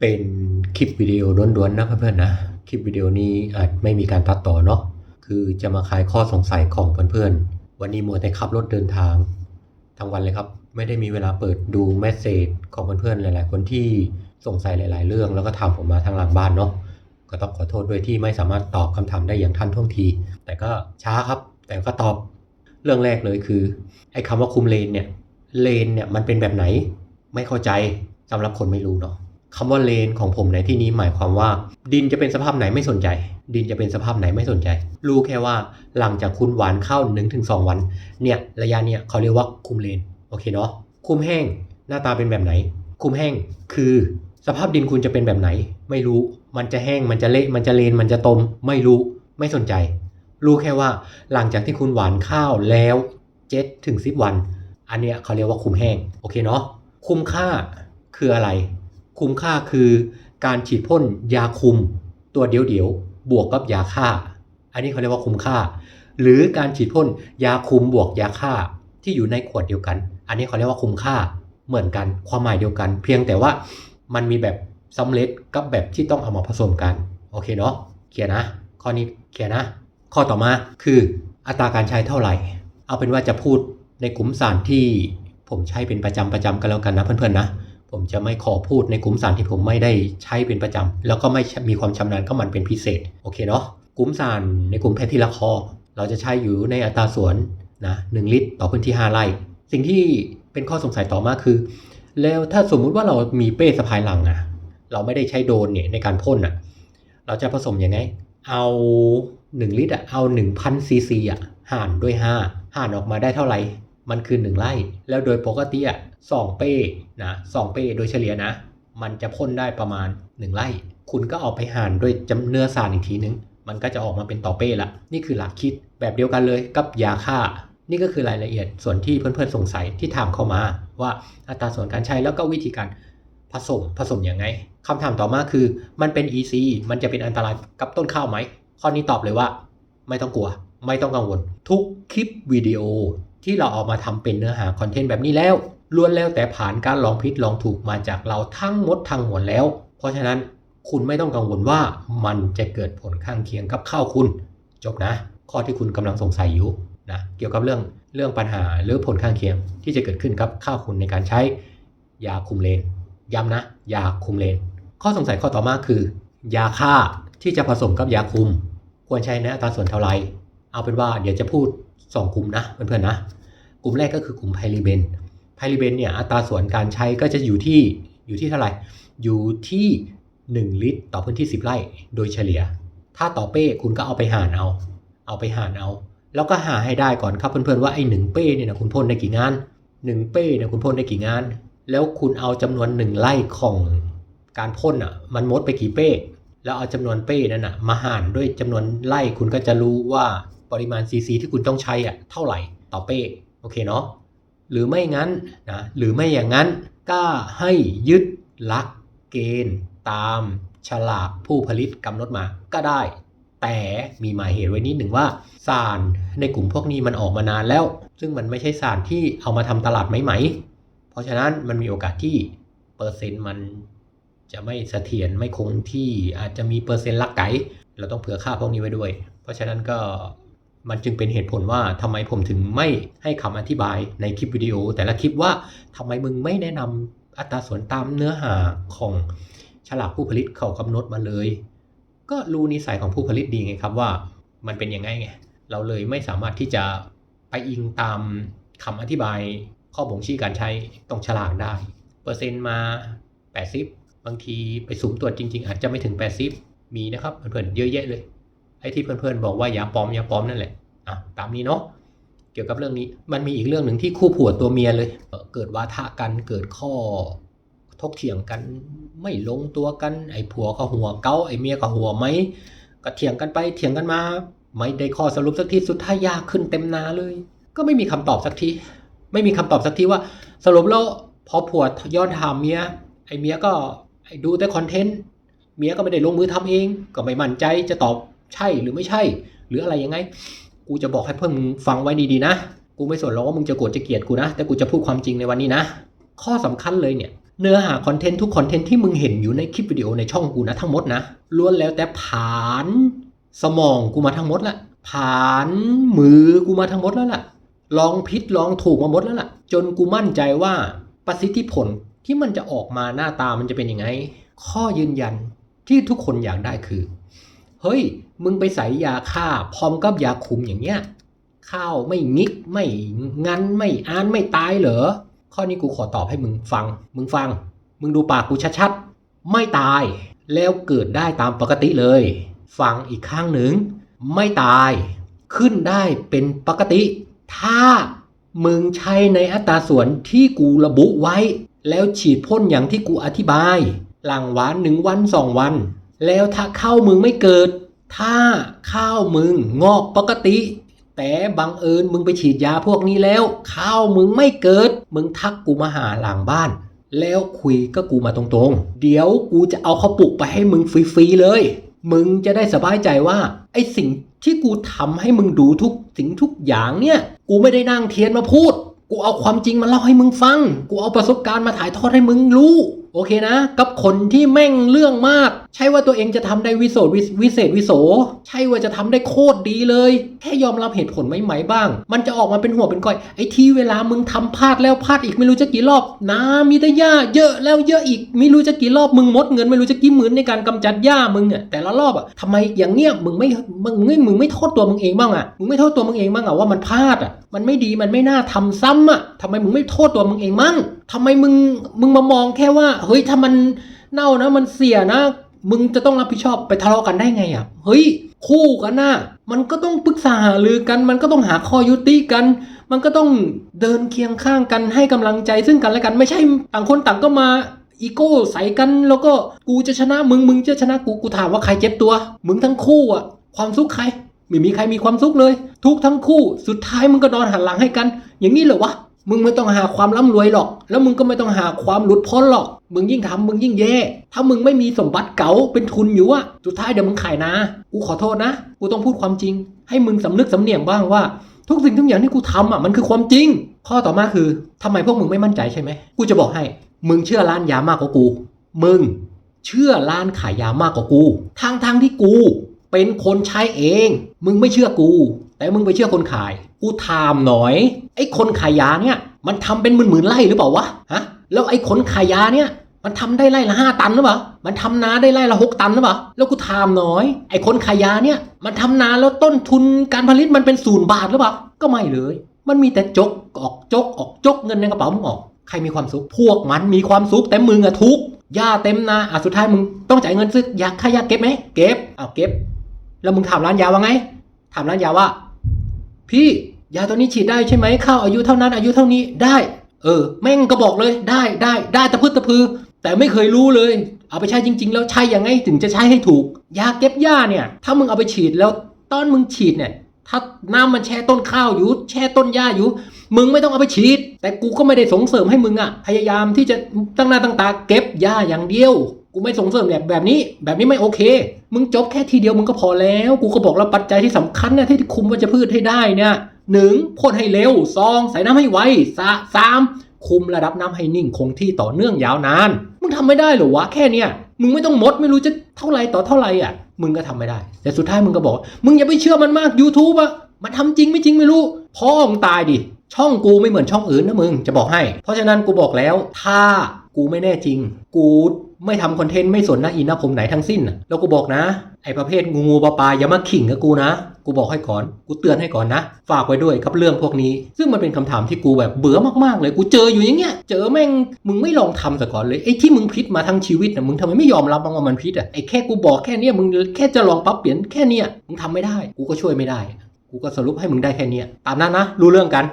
เป็นคลิปวิดีโอล้วนๆนะเพื่อนๆนะ คลิปวิดีโอนี้อาจไม่มีการตัดต่อเนาะ คือจะมาคลายข้อสงสัยของเพื่อนๆ วันนี้มัวแต่ขับรถเดินทาง ทั้งวันเลยครับ ไม่ได้มีเวลาเปิดดูเมสเซจของเพื่อนๆ หลายๆ คนที่สงสัยหลาย ๆ เรื่อง แล้วก็ถามผมมาทางหลังบ้านเนาะ ก็ต้องขอโทษด้วยที่ไม่สามารถตอบคำถามได้อย่างทันท่วงที แต่ก็ช้าครับ แต่ก็ตอบ เรื่องแรกเลยคือไอ้คำว่าคุมเลนเนี่ย เลนเนี่ยมันเป็นแบบไหน ไม่เข้าใจสำหรับคนไม่รู้เนาะ คำว่าเลนของผมในที่นี้หมายความว่า ดินจะเป็นสภาพไหนไม่สนใจ ดินจะเป็นสภาพไหนไม่สนใจ รู้แค่ว่าหลังจากคุณหวานข้า1-2ถึงสองวัน เนี่ยระยะเนี่ยเขาเรียกว่าคุมเลนโอเคเนาะคุมแห้งหน้าตาเป็นแบบไหน คุมแห้งคือสภาพดินคุณจะเป็นแบบไหน ไม่รู้มันจะแห้งมันจะเละมันจะเลนมันจะตม ไม่รู้ไม่สนใจ รู้แค่ว่าหลังจากที่คุณหวานข้าวแล้ว7ถึง10วัน อันเนี้ยเขาเรียกว่าคุมแห้งโอเคเนาะคุมค่าคืออะไร คุ้มค่าคือการฉีดพ่นยาคุมตัวเดียวเดียวๆบวกกับยาฆ่า อันนี้เขาเรียกว่าคุ้มค่า หรือการฉีดพ่นยาคุมบวกยาฆ่าที่อยู่ในขวดเดียวกัน อันนี้เขาเรียกว่าคุ้มค่าเหมือนกันความหมายเดียวกัน เพียงแต่ว่ามันมีแบบสำเร็จกับแบบที่ต้องเอามาผสมกัน โอเคเนาะเคลียร์นะ ข้อนี้เคลียร์นะ ข้อต่อมาคืออัตราการใช้เท่าไหร่ เอาเป็นว่าจะพูดในกลุ่มสารที่ผมใช้เป็นประจำประจำกันแล้วกันนะเพื่อนๆนะ ผมจะไม่ขอพูดในกลุ่มสารที่ผมไม่ได้ใช้เป็นประจำแล้วก็ไม่มีความชำนาญก็มันเป็นพิเศษ โอเคเนาะกลุ่มสารในกลุ่มแพทย์ทีละคอเราจะใช้อยู่ในอัตราส่วนนะ1ลิตรต่อพื้นที่ 5 ไร่ สิ่งที่เป็นข้อสงสัยต่อมาคือ แล้วถ้าสมมุติว่าเรามีเป้สะพายหลังอะเราไม่ได้ใช้โดนเนี่ยในการพ่นอะเราจะผสมยังไง เอา 1 ลิตรอะเอา 1,000ซีซีอะหารด้วย 5หารออกมาได้เท่าไหร่ มันคือ 1 ไร่ แล้วโดยปกติอะ 2 เป้นะ2เป้โดยเฉลี่ยนะ มันจะพ่นได้ประมาณ 1 ไร่ คุณก็เอาไปหารด้วยจำเนื้อสารอีกทีนึง มันก็จะออกมาเป็นต่อเป้ละ นี่คือหลักคิดแบบเดียวกันเลยกับยาฆ่า นี่ก็คือรายละเอียดส่วนที่เพื่อนๆสงสัยที่ถามเข้ามา ว่าอัตราส่วนการใช้แล้วก็วิธีการผสมผสมยังไงคำถามต่อมาคือมันเป็น EC มันจะเป็นอันตรายกับต้นข้าวไหมข้อนี้ตอบเลยว่า ไม่ต้องกลัว ไม่ต้องกังวล ทุกคลิปวิดีโอที่เราเอามาทำเป็นเนื้อหาคอนเทนต์แบบนี้แล้ว ล้วนแล้วแต่ผ่านการลองผิดลองถูกมาจากเราทั้งหมดทั้งมวลแล้ว เพราะฉะนั้นคุณไม่ต้องกังวลว่ามันจะเกิดผลข้างเคียงกับข้าวคุณ จบนะ ข้อที่คุณกำลังสงสัยอยู่นะเกี่ยวกับเรื่องเรื่องปัญหาหรือผลข้างเคียงที่จะเกิดขึ้นกับข้าวคุณในการใช้ยาคุมเลนย้ำนะยาคุมเลน ข้อสงสัยข้อต่อมาคือ ยาฆ่าที่จะผสมกับยาคุม ควรใช้ในอัตราส่วนเท่าไหร่เอาเป็นว่าเดี๋ยวจะพูด 2 กลุ่มนะเพื่อนๆนะ กลุ่มแรกก็คือกลุ่มไพลิเบน ไพลิเบนเนี่ยอัตราส่วนการใช้ก็จะอยู่ที่อยู่ที่เท่าไหร่ อยู่ที่ 1 ลิตร ต่อพื้นที่ 10 ไร่ โดยเฉลี่ย ถ้าต่อเป้คุณก็เอาไปหารเอา เอาไปหารเอา แล้วก็หาให้ได้ก่อนครับเพื่อนๆว่าไอ้หนึ่งเป้เนี่ยนะคุณพ่นได้กี่งาน 1 เป้เนี่ยคุณพ่นได้กี่งาน แล้วคุณเอาจำนวน 1 ไร่ของการพ่นอะมันมดไปกี่เป้แล้วเอาจำนวนเป้นั่นอะมาหารด้วยจำนวนไร่คุณก็จะรู้ว่าปริมาณซีซีที่คุณต้องใช้อะเท่าไหร่ต่อเป้โอเคเนาะ หรือไม่งั้นนะหรือไม่อย่างนั้นก็ให้ยึดหลักเกณฑ์ตามฉลากผู้ผลิตกำหนดมาก็ได้ แต่มีหมายเหตุไว้นิดหนึ่งว่าสารในกลุ่มพวกนี้มันออกมานานแล้ว ซึ่งมันไม่ใช่สารที่เอามาทำตลาดใหม่ๆเพราะฉะนั้นมันมีโอกาสที่เปอร์เซ็นต์มันจะไม่เสถียรไม่คงที่อาจจะมีเปอร์เซ็นต์ลักไก่เราต้องเผื่อค่าพวกนี้ไว้ด้วย เพราะฉะนั้นก็ มันจึงเป็นเหตุผลว่าทำไมผมถึงไม่ให้คำอธิบายในคลิปวิดีโอ แต่ละคลิปว่าทำไมมึงไม่แนะนำอัตราส่วนตามเนื้อหาของฉลากผู้ผลิตเขากำหนดมาเลย ก็รู้นิสัยของผู้ผลิตดีไงครับว่ามันเป็นยังไงไงเราเลยไม่สามารถที่จะไปอิงตามคำอธิบายข้อบ่งชี้การใช้ตรงฉลากได้ เปอร์เซ็นต์มา 80 บางทีไปสูงตรวจจริง ๆ อาจจะไม่ถึง 80 มีนะครับเพื่อนๆเยอะแยะเลย ไอ้ที่เพื่อนๆบอกว่ายาปลอมยาปลอมนั่นแหละอะตามนี้เนาะเกี่ยวกับเรื่องนี้มันมีอีกเรื่องหนึ่งที่คู่ผัวตัวเมียเลย เกิดวาทะกันเกิดข้อทกเถียงกันไม่ลงตัวกัน ไอ้ผัวก็หัวเกาไอ้เมียก็หัวไหมก็เถียงกันไปเถียงกันมา ไม่ได้ข้อสรุปสักทีสุดท้ายยากขึ้นเต็มนาเลย ก็ไม่มีคำตอบสักทีไม่มีคำตอบสักทีว่า สรุปแล้วพอผัวย้อนถามเมียไอ้เมียก็ดูแต่คอนเทนต์เมียก็ไม่ได้ลงมือทำเอง ก็ไม่มั่นใจจะตอบ ใช่หรือไม่ใช่ หรืออะไรยังไง กูจะบอกให้เพื่อนมึงฟังไว้ดีๆนะ กูไม่สนหรอกว่ามึงจะโกรธจะเกลียดกูนะ แต่กูจะพูดความจริงในวันนี้นะ ข้อสำคัญเลยเนี่ยเนื้อหาคอนเทนต์ทุกคอนเทนต์ที่มึงเห็นอยู่ในคลิปวิดีโอในช่องกูนะทั้งหมดนะล้วนแล้วแต่ผ่านสมองกูมาทั้งหมดละผ่านมือกูมาทั้งหมดแล้วล่ะ ลองผิดลองถูกมาหมดแล้วล่ะ จนกูมั่นใจว่าประสิทธิผลที่มันจะออกมาหน้าตามันจะเป็นยังไง ข้อยืนยันที่ทุกคนอยากได้คือ เฮ้ย มึงไปใส่ยาฆ่า พร้อมกับยาคุมอย่างเงี้ยข้าวไม่งิกไม่งันไม่อ่านไม่ตายเหรอ ข้อนี้กูขอตอบให้มึงฟัง มึงฟัง มึงดูปากกูชัดๆ ไม่ตาย แล้วเกิดได้ตามปกติเลย ฟังอีกข้างหนึ่ง ไม่ตาย ขึ้นได้เป็นปกติ ถ้ามึงใช้ในอัตราส่วนที่กูระบุไว้ แล้วฉีดพ่นอย่างที่กูอธิบาย หลังวานหนึ่งวันสองวัน แล้วถ้าข้าวมึงไม่เกิด ถ้าข้าวมึงงอกปกติ แต่บังเอิญมึงไปฉีดยาพวกนี้แล้ว ข้าวมึงไม่เกิด มึงทักกูมาหาหลังบ้าน แล้วคุยก็กูมาตรงๆ เดี๋ยวกูจะเอาข้าวปลุกไปให้มึงฟรีๆเลย มึงจะได้สบายใจว่าไอ้สิ่งที่กูทำให้มึงดูทุกสิ่งทุกอย่างเนี่ย กูไม่ได้นั่งเทียนมาพูด กูเอาความจริงมาเล่าให้มึงฟัง กูเอาประสบการณ์มาถ่ายทอดให้มึงรู้ โอเคนะ กับคนที่แม่งเรื่องมาก ใช่ว่าตัวเองจะทำได้วิโสวิวิเศษวิโส ใช่ว่าจะทำได้โคตรดีเลย แค่ยอมรับเหตุผลไม่ไหมบ้าง มันจะออกมาเป็นหัวเป็นก้อย ไอ้ที่เวลามึงทำพลาดแล้วพลาดอีกไม่รู้จะกี่รอบนะมีแต่หญ้าเยอะแล้วเยอะอีกไม่รู้จะกี่รอบมึงมดเงินไม่รู้จะกี่หมื่นในการกำจัดหญ้ามึงอะแต่ละรอบอะทำไมอย่างเนี้ยมึงไม่มึงไม่มึงไม่โทษตัวมึงเองบ้างอะมึงไม่โทษตัวมึงเองบ้างอะว่ามันพลาดอะมันไม่ดีมันไม่น่าทำซ้ำอะทำไมมึงไม่โทษตัวมึงเองมั่ง ทำไมมึงมึงมามองแค่ว่า เฮ้ยถ้ามันเน่านะมันเสียนะ มึงจะต้องรับผิดชอบไปทะเลาะกันได้ไงอะเฮ้ยคู่กันนะมันก็ต้องปรึกษาหารือกัน มันก็ต้องหาข้อยุติกัน มันก็ต้องเดินเคียงข้างกันให้กำลังใจซึ่งกันและกันไม่ใช่ต่างคนต่างก็มาอีโก้ใส่กันแล้วก็กูจะชนะมึงมึงจะชนะกูกูถามว่าใครเจ็บตัว มึงทั้งคู่อะ ความสุขใครไม่มีใครมีความสุขเลย ทุกทั้งคู่สุดท้ายมึงก็นอนหันหลังให้กัน อย่างนี้เหรอวะ มึงไม่ต้องหาความร่ำรวยหรอก แล้วมึงก็ไม่ต้องหาความหลุดพ้นหรอก มึงยิ่งทำมึงยิ่งแย่ ถ้ามึงไม่มีสมบัติเก๋าเป็นทุนอยู่อะสุดท้ายเดี๋ยวมึงขายนากูขอโทษนะ กูต้องพูดความจริง ให้มึงสำนึกสำเนียงบ้างว่า ทุกสิ่งทุกอย่างที่กูทำอะมันคือความจริง ข้อต่อมาคือทำไมพวกมึงไม่มั่นใจใช่ไหม กูจะบอกให้ มึงเชื่อร้านยามากกว่ากู มึง เชื่อร้านขายยามากกว่ากู ทางทางที่กู เป็นคนใช้เอง มึงไม่เชื่อกู แต่มึงไปเชื่อคนขาย กูถามหน่อย ไอ้คนขายยาเนี่ย มันทำเป็นหมื่นๆไร่หรือเปล่าวะฮะแล้วไอ้คนขายยาเนี่ยมันทำได้ไร่ละห้าตันหรือเปล่า มันทำนาได้ไร่ละหกตันหรือเปล่า แล้วกูถามหน่อย ไอ้คนขายยาเนี่ย มันทำนาแล้วต้นทุนการผลิตมันเป็นศูนย์บาทหรือเปล่า ก็ไม่เลย มันมีแต่จกออกจกออกจกเงินในกระเป๋ามึงออก ใครมีความสุข พวกมันมีความสุขแต่มึงอะทุกข์ยาเต็มนาอะสุดท้ายมึงต้องจ่ายเงินซื้อยาค่ายาเก็บไหม เก็บอ้าวเก็บ แล้วมึงถามร้านยาว่าไง ถามร้านยาว่า พี่ยาตัวนี้ฉีดได้ใช่ไหมเข้าอายุเท่านั้นอายุเท่านี้ได้ เออ แม่งก็บอกเลยได้ได้ได้ตะพืดตะพือ แต่ไม่เคยรู้เลย เอาไปใช้จริง ๆ แล้วใช้ยังไงถึงจะใช้ให้ถูก ยาเก็บหญ้าเนี่ย ถ้ามึงเอาไปฉีดแล้วตอนมึงฉีดเนี่ย ถ้าน้ำมันแช่ต้นข้าวอยู่ แช่ต้นหญ้าอยู่ มึงไม่ต้องเอาไปฉีด แต่กูก็ไม่ได้ส่งเสริมให้มึงอะพยายามที่จะตั้งหน้าตั้งตาเก็บหญ้าอย่างเดียว กูไม่ส่งเสริมแบบแบบนี้ แบบนี้ไม่โอเค มึงจบแค่ทีเดียวมึงก็พอแล้ว กูก็บอกแล้วปัจจัยที่สำคัญเนี่ยที่คุมวัชพืชให้ได้เนี่ยหนึ่งพ่นให้เร็วสองใส่น้ำให้ไวสสามคุมระดับน้ำให้นิ่งคงที่ต่อเนื่องยาวนาน มึงทำไม่ได้หรอวะแค่เนี้ย มึงไม่ต้องมดไม่รู้จะเท่าไรต่อเท่าไรอะ มึงก็ทำไม่ได้ แต่สุดท้ายมึงก็บอกว่ามึงอย่าไปเชื่อมันมาก YouTube อะมันทำจริงไม่จริงไม่รู้พ่อมึงตายดิ ช่องกูไม่เหมือนช่องอื่นนะมึงจะบอกให้ เพราะฉะนั้นกูบอกแล้วถ้ากูไม่แน่จริง กูไม่ทำคอนเทนต์ไม่สนหน้าอินหน้าผมไหนทั้งสิ้น แล้วกูบอกนะ ไอ้ประเภทงูงูปลาปลาอย่ามาขิงกับกูนะ กูบอกให้ก่อน กูเตือนให้ก่อนนะ ฝากไว้ด้วยกับเรื่องพวกนี้ ซึ่งมันเป็นคำถามที่กูแบบเบื่อมากๆเลย กูเจออยู่อย่างเงี้ย เจอแม่ง มึงไม่ลองทำซะก่อนเลย ไอ้ที่มึงพิษมาทั้งชีวิตน่ะมึงทำไมไม่ยอมรับบ้างว่ามันพิษอะ ไอ้แค่กูบอกแค่เนี้ยมึงแค่จะลองปรับเปลี่ยนแค่เนี้ยมึงทำไม่ได้ กูก็ช่วยไม่ได้ กูก็สรุปให้มึงได้แค่เนี้ยตามนั้นนะ รู้เรื่องกัน